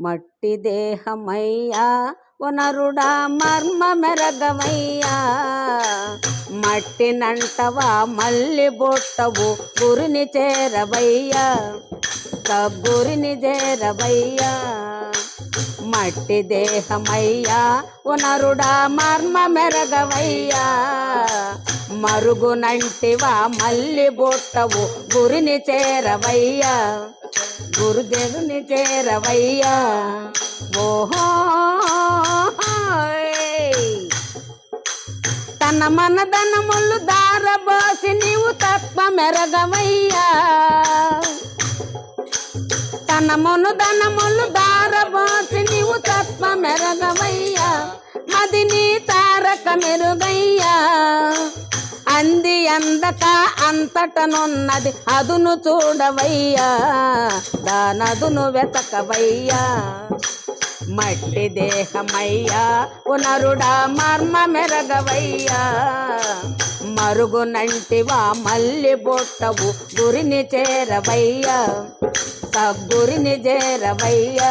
మట్టి దేహమయ్యా వనరుడా మర్మ మెరగమయ్యా. మట్టి నంటవా మల్లి బొట్టవు గురిని చేరవయ్యా. గురిని చేరవయ్యా మట్టి దేహమయ్యా ఉనరుడా మర్మ మెరగవయ్యా. మరుగునంటివా మల్లి బొట్టవు గురిని చేరవయ్యా. గురుదేవుని చేరవయ్యా. ఓహో తన మన ధనములు దారబోసి నీవు తత్వ మెరగవయ్యా. తనమును ధనములు దారబోసి నీవు తత్వ మెరగవయ్యా. మది నీ తారక మెరుగయ్యా. అంది అంతటనున్నది అదును చూడవయ్యా దానదును వెతకవయ్యా. మట్టి దేహమయ్యా పునరుడా మర్మ మెరగవయ్యా. మరుగునంటివా మల్లి బొట్టవు గురిని చేరవయ్యా గురిని చేరవయ్యా.